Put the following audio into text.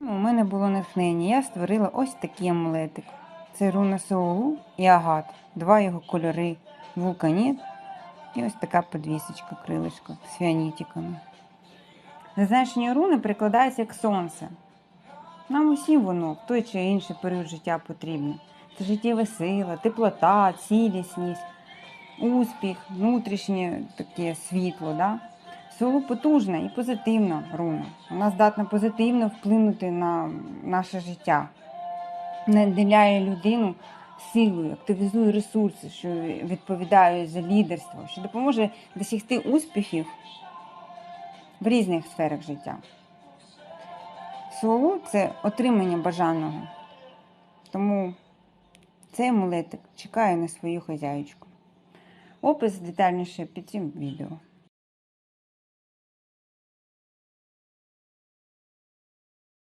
у мене було натхнення. Я створила ось такий амулетик. Це руна Соулу і агат. Два його кольори вулканіт. І ось така подвісочка, крилишко з фіанітиками. Зазначення руни перекладається як сонце. Нам усім воно в той чи інший період життя потрібно. Це життєва сила, теплота, цілісність, успіх, внутрішнє таке світло. Да? Соло потужна і позитивна руна. Вона здатна позитивно вплинути на наше життя, наділяє людину силою, активізує ресурси, що відповідають за лідерство, що допоможе досягти успіхів в різних сферах життя. Соло це отримання бажаного. Тому цей амулетик чекає на свою хазяючку. Опис детальніше під цим відео.